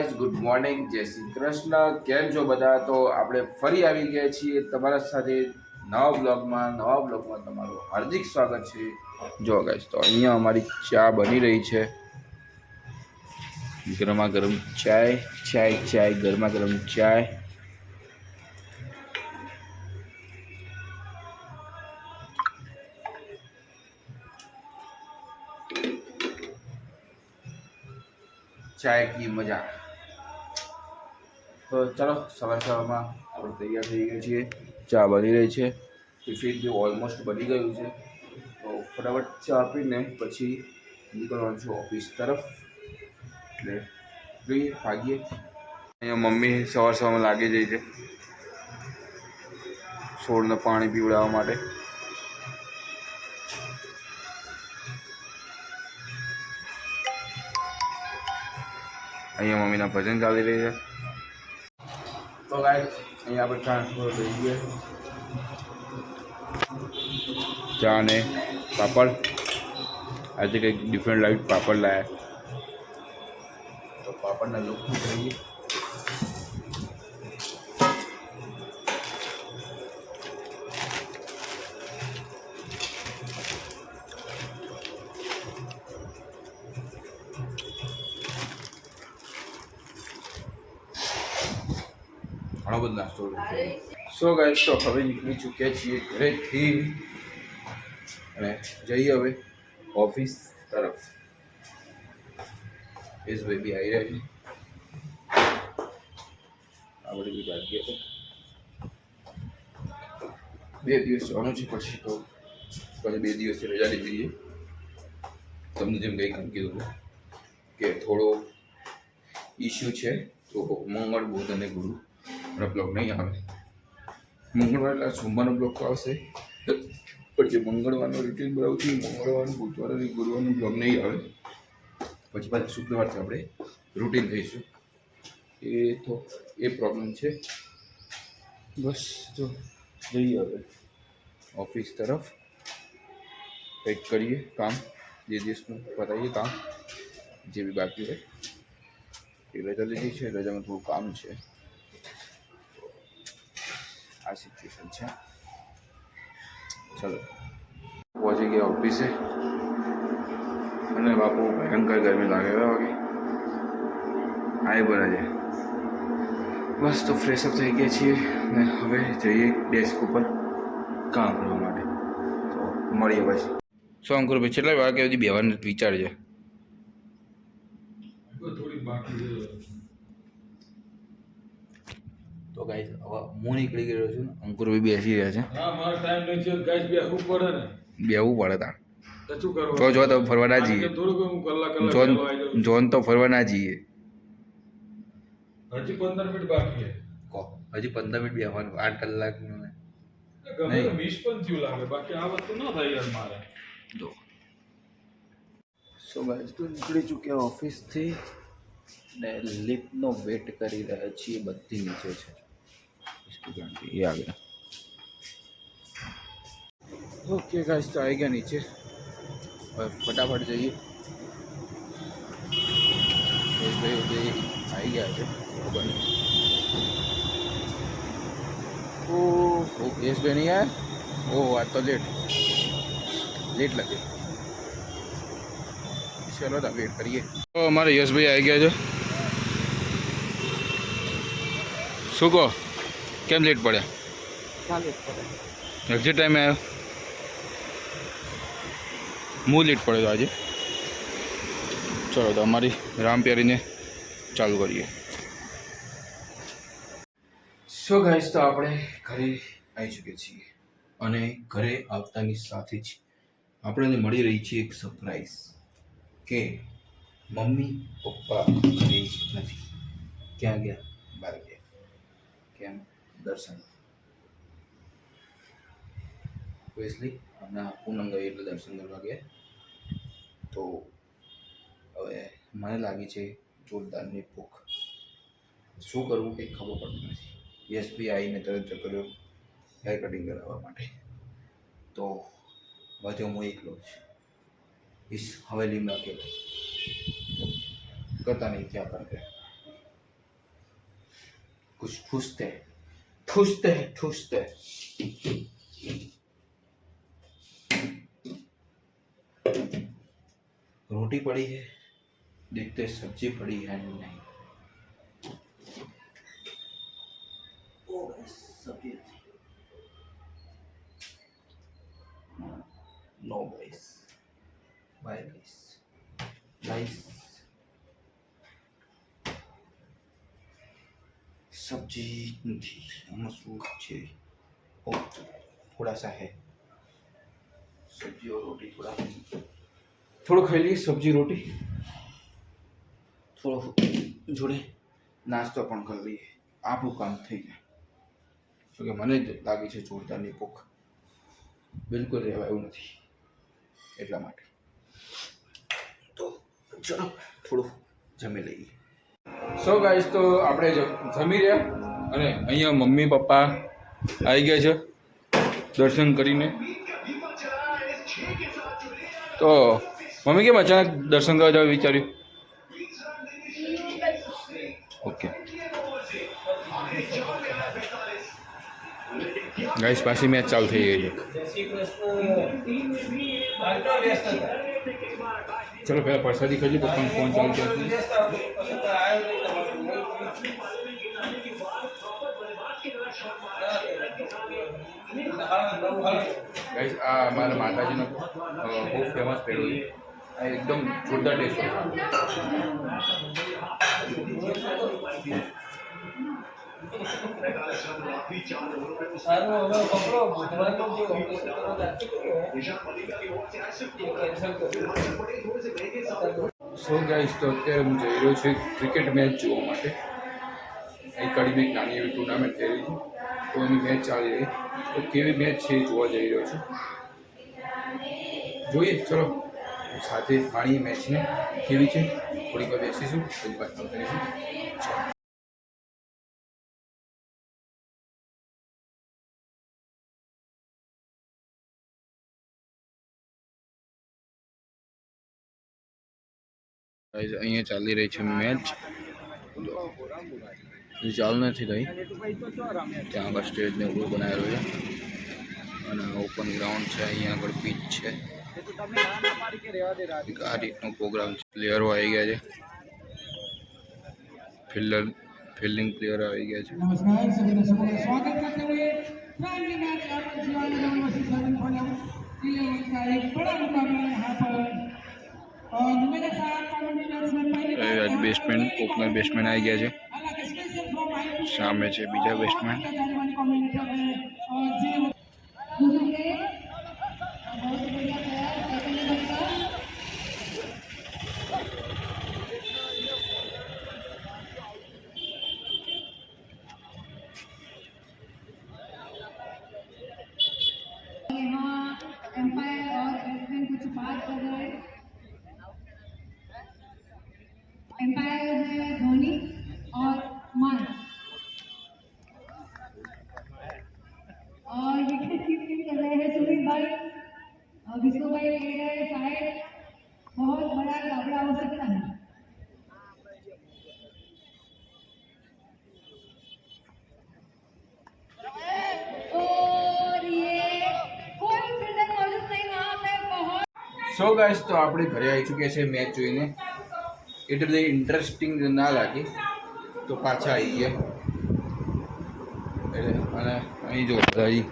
Guys good morning જય શ્રી કૃષ્ણ. કેમ છો બધા? તો આપણે ફરી આવી ગયા છીએ તમારા સાથે નવા બ્લોગમાં નવા બ્લોગમાં તમારું હાર્દિક સ્વાગત છે. જો ગાઈઝ તો અહીંયા અમારી ચા બની રહી છે. ગરમા ગરમ ચાય ચાય ચાય ગરમા ગરમ ચાય. ચાય કી મજા. તો ચાલો, સવાર સવારમાં આપણે તૈયાર થઈ ગયા છીએ. ચા બની રહી છે. ટિફિન બી ઓલમોસ્ટ બની ગયું છે. તો ફટાફટ ચા પીને પછી નીકળવાનું છું ઓફિસ તરફ. એટલે જોઈએ ભાગીએ. અહીંયા મમ્મી સવાર સવારમાં લાગી જાય છે. છોડને પાણી પીવડાવવા માટે. અહીંયા મમ્મીના ભજન ચાલી રહી છે. તો ગાય અહીંયા આપણે ટ્રાન્સફર થઈ ગયા ચા ને પાપડ આજે કંઈક ડિફરન્ટ લાઈટ પાપડ લાયા તો પાપડના લુક જોઈએ ઘણો સ્ટોરી સો ગાઈસ તો હવે નીકળી ચૂક્યા છીએ ઘરેથી અને જઈએ હવે ઓફિસ તરફ. એસ બેબી આવી રહ્યા છે. આપણે બી ભાગીએ તો બે દિવસ જવાનું છે પછી તો પછી બે દિવસથી રજા લીધી છે તમને જેમ કંઈ કામ કીધું કે થોડો ઇસ્યુ છે. તો મંગળ બુધ અને ગુરુ મારા બ્લોગ નહીં આવે. મંગળવાર એટલે સોમવારનો બ્લોગ તો આવશે. પણ જે મંગળવારનો રૂટીન બનાવતી છું, મંગળવારનું, બુધવાર અને ગુરુવારનો બ્લોગ નહીં આવે. પછી પાછું શુક્રવારથી આપણે. રૂટીન થઈશું. એ તો, એ પ્રોબ્લેમ છે. બસ, જો, જઈએ હવે. ઓફિસ તરફ. કંઈક કરીએ, કામ. જે દિવસનું પતાવીએ કામ. જે બી બાકી હોય એ રજા લીધી છે, રજામાં થોડું કામ છે. આ સિચ્યુએશન છે. ચલો. પહોંચી ગયા ઓફિસે. અને બાપુ ભયંકર ગરમી લાગે હવે વાગે આય બરા છે બસ તો ફ્રેશ અપ થઈ ગયા છીએ ને હવે જઈએ ડેસ્ક ઉપર કામ કરવા માટે. તો મળીએ પછી. શું અંકુરભાઈ કેટલા વાગે સુધી બેવાનું વિચાર છે થોડી બાકી છે તો ગાઈસ હવે હું નીકળી ગયો છું અંકુર અંકુરભાઈ બેસી રહ્યા છે. હા મારો ટાઈમ નહીં છે ગાઈસ બેસવું પડે ને. બેવું પડે તાર તો શું કરવું? જો જો તો ફરવા ના જઈએ. થોડુંક હું કલાક કલાક જોન. જોન તો ફરવા ના જઈએ. હજી પંદર મિનિટ બાકી છે. કો હજી પંદર મિનિટ બેસવાનું આઠ કલાકનું ને ગમે નહીં. તો વીસ પણ થયું લાગે બાકી આ વસ્તુ ન થાય યાર મારે. જો. સો ગાઈસ તો નીકળી ચૂક્યા ઓફિસથી ને લિફ્ટનો વેટ કરી રહ્યા છીએ બધી નીચે છે. સ્ટુડન્ટ એ આગળ ઓકે ગાઈસ તો આવી ગયા નીચે હવે ફટાફટ જઈએ ભાઈ ભાઈ આવી ગયા છે ખબર નહીં ઓહ ઓ યશભાઈ નહીં આયા ઓહ આ તો લેટ લેટ લાગે ચલો તો વેટ કરીએ તો અમારે યશભાઈ આવી ગયા છે શું કહો કેમ લેટ પડ્યા? એક્ઝેક્ટ ટાઈમે આવ્યો. હું લેટ પડ્યો આજે? ચલો તો અમારી રામ પ્યારીને ચાલુ કરીએ. સો ગાઈસ તો આપણે ઘરે આવી ચૂક્યા છીએ અને ઘરે આવતાની સાથે જ આપણને મળી રહી છે એક સરપ્રાઈઝ કે મમ્મી પપ્પા ઘરે નથી. ક્યાં ગયા? બહાર ગયા. કેમ? દર્શન. ઓબ્વિયસલી હમણાં પૂનમ ગઈ એટલે દર્શન કરવા ગયા. તો હવે મને લાગી છે જોરદારની ભૂખ. શું કરવું કંઈ ખબર પડતી નથી. એસબી આવીને તરત જ કર્યો હેર કટિંગ કરાવવા માટે. તો વધ્યો હું એકલો જ. ઇસ હવેલીમાં અકેલો કરતા નહીં, ક્યાં કરતે? કુછ પૂછતે ठूसते हैं ठूसते हैं। रोटी पड़ी है देखते सब्ज़ी पड़ी है नहीं। નથી, આમાં શું છે? ઓ, થોડા સા હે. સબ્જી રોટી થોડા. થોડું ખાઈ લઈએ, સબ્જી, રોટી. થોડો જોડે નાસ્તો પણ કરી લઈએ. આપણું કામ થઈ જાય. શું કે મને જ લાગે છે જોરદારની ભૂખ. બિલકુલ રહેવા એવું નથી. એટલા માટે. તો ચલો, થોડું જમી લઈએ. સો ગાઈસ તો આપણે જમી રહ્યા. અને અહીંયા મમ્મી, પપ્પા આવી ગયા છે દર્શન કરીને. તો મમ્મી કેમ અચાનક દર્શન કરવા જવા વિચાર્યું? ઓકે. ગાઈસ પાછી મેચ ચાલુ થઈ ગઈ છે. ચલો, પહેલાં પરસાદી ખાજો પપ્પાનો ફોન ચાલુ છે ગાઈસ આ અમારા માતાજીનો અ, બહુ ફેમસ પેડો છે આ એકદમ જોરદાર ટેસ્ટ હોય સારું હવે પકડો બુધવારનું જે ઓપરેશન કરવા જાતું સો ગાઈસ તો અત્યારે હું જઈ રહ્યો છું ક્રિકેટ મેચ જોવા માટે. અહીં કડીમાં એક નાની એવી ટુર્નામેન્ટ થયેલી છે. તો એની મેચ ચાલી રહી. તો કેવી મેચ છે એ જોવા જઈ રહ્યો છું. જોઈએ, ચલો. સાથે માણીએ મેચને કેવી છે? થોડીક વાર બેસીશું, પછી વાત કરીશું. અહીંયા ચાલી રહી છે મેચ ચાલનેથી ગઈ ત્યાં આગળ સ્ટેજને ઊભું બનાવેલું છે અને ઓપન ગ્રાઉન્ડ છે અહીંયા આગળ પીચ છે આ રીતનો પ્રોગ્રામ છે પ્લેયરો આવી ગયા છે ફિલ્ડર ફિલ્ડિંગ પ્લેયર આવી ગયા છે બેટ્સમેન ઓપનર બેટ્સમેન આવી ગયા છે સામે છે બીજા બેટ્સમેન और विष्णु भाई ले गए शायद बहुत बड़ा गाबड़ा हो सकता है और ये कोई फील्डर मौजूद नहीं वहाँ पे बहुत સો ગાઈસ તો આપણે ઘરે આવી ચૂક્યા છે મેચ જોઈને એટલી બધી ઇન્ટરેસ્ટિંગ ના લાગી તો પાછા આવી ગયા એટલે અને અહીં જો બધા અહીં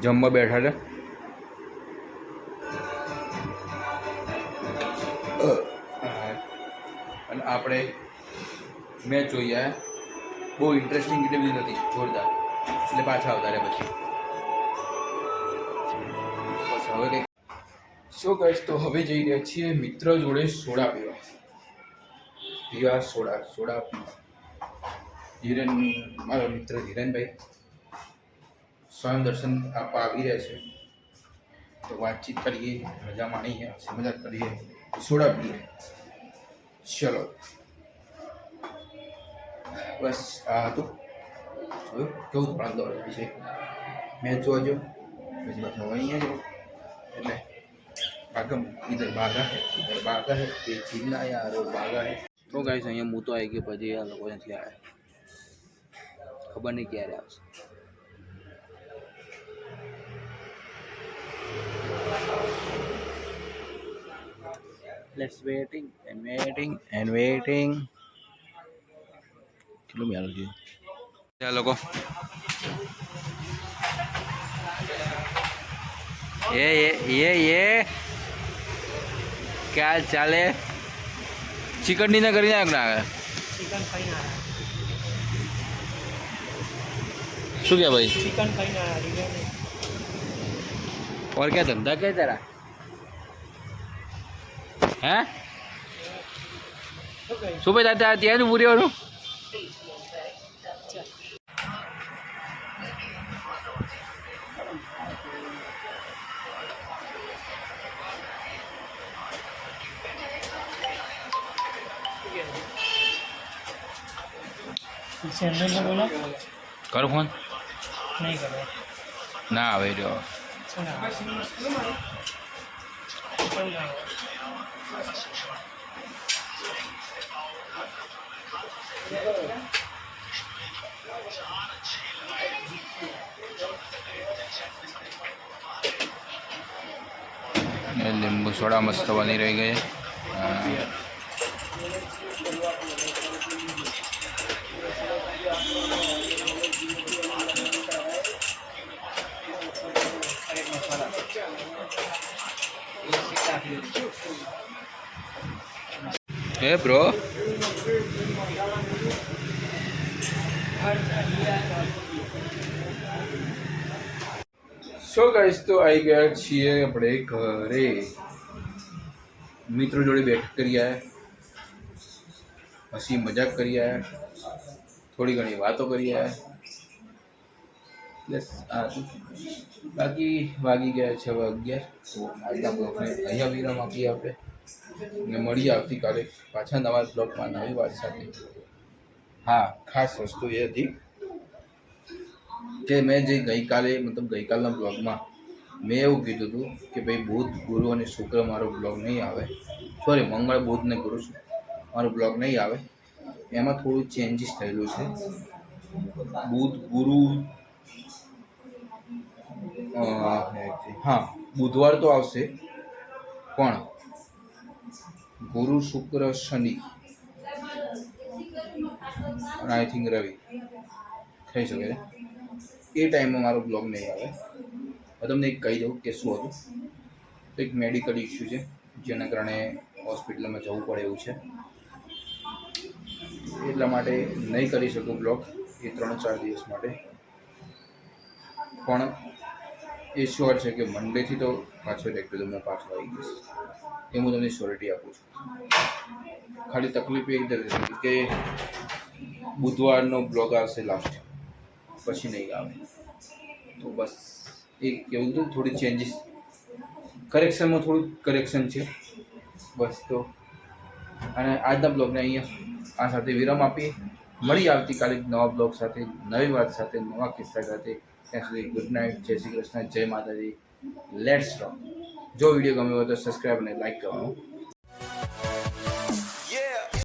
જમવા બેઠા છે આપણે મેચ જોઈએ. બહુ ઇન્ટરેસ્ટિંગ રીતે બધી નથી, જોરદાર. એટલે પાછા આવતા રહ્યા પછી. હવે કંઈક. સો કહીશ તો હવે જઈ રહ્યા છીએ મિત્ર જોડે સોડા પીવા. પીવા સોડા સોડા પીવા. ધીરેન, મારો મિત્ર ધીરેનભાઈ. સ્વયં દર્શન આપવા આવી રહ્યા છે. તો વાતચીત કરીએ મજા માણીએ મજાક કરીએ. સોડા પીએ. ચલો. બસ, આ હતું. જોયું? કેવું ધોરણ દોડ વિશે? મેચ જોવાજો પછી પાછું અહીંયા જો એટલે ભાગમ ઇધર બાગા હે ઇધર બાગા હે, તે જીવના યા અરે બાગા હે. તો ગાઈસ અહીંયા હું તો આવી ગયો, પછી આ લોકો નથી આવ્યા. ખબર નહીં ક્યારે આવશે. let's waiting and waiting and waiting કેટલું મેળવું છે ત્યાં લોકો એ એ એ એ ક્યાં ચાલે ચિકન ડિનર કરી નાખ ના ચિકન ખાઈને આવ્યા શું કે ભાઈ ચિકન ખાઈને આવ્યા ડિનર और क्या धंधा क्या है तेरा हैं શું ભાઈ દાદા ત્યાંનું ત્યાં ને પૂરી વાળું? સેન્ડલને બોલો કરો ફોન? નહીં કરો. ના આવે રહ્યો. લીંબુ સોડા મસ્ત બની રહી ગઈ હા. બ્રો સો ગાઈસ તો આવી ગયા છીએ આપણે ઘરે. મિત્રો જોડે બેઠક કરી આવ્યા હસી મજાક કરી આવ્યા થોડી ઘણી વાતો કરી આવ્યા બસ બાકી વાગી ગયા છે અગિયાર. તો આજના બ્લોગને અહીંયા વિરામ આપીએ આપણે. ને મળીએ આવતીકાલે પાછા નવા બ્લોગમાં નવી વાત સાથે. હા, ખાસ વસ્તુ એ હતી કે મેં જે ગઈકાલે, મતલબ ગઈકાલના બ્લોગમાં મેં એવું કીધું હતું કે ભાઈ બુધ, ગુરુ અને શુક્ર મારો બ્લોગ નહીં આવે. સોરી મંગળ, બુધ ને ગુરુ મારો બ્લોગ નહીં આવે. એમાં થોડું ચેન્જીસ થયેલું છે. બુધ, ગુરુ હા, બુધવાર તો આવશે. પણ ગુરુ શુક્ર શનિ આઈ થિંક રવિ થઈ શકે છે. એ ટાઈમમાં મારો બ્લોગ નહીં આવે. હું તમને એક કહી દઉં કે શું હતું. તો એક મેડિકલ ઇસ્યુ છે, જેના કારણે હોસ્પિટલમાં જવું પડે એવું છે. એટલા માટે નહીં કરી શકું બ્લોગ એ ત્રણ ચાર દિવસ માટે. પણ એ શ્યોર છે કે મંડેથી તો પાછો તમને પાછો આવી જઈશ. એ હું તમને શ્યોરિટી આપું છું. ખાલી તકલીફ એ રીતે કે બુધવારનો બ્લોગ આવશે લાસ્ટ પછી નહીં આવે. તો બસ એ કેવું હતું થોડી ચેન્જીસ કરેક્શનમાં થોડું કરેક્શન છે. બસ તો. અને આજના બ્લોગને અહીંયા આ સાથે વિરામ આપીએ. મળી આવતીકાલે એક નવા બ્લોગ સાથે, નવી વાત સાથે, નવા કિસ્સા સાથે. ત્યાં સુધી ગુડ નાઇટ જય શ્રી કૃષ્ણ, જય માતાજી. લેટ્સ રોક જો વીડિયો ગમ્યો હોય તો સબસ્ક્રાઈબ અને લાઈક કરવાનું.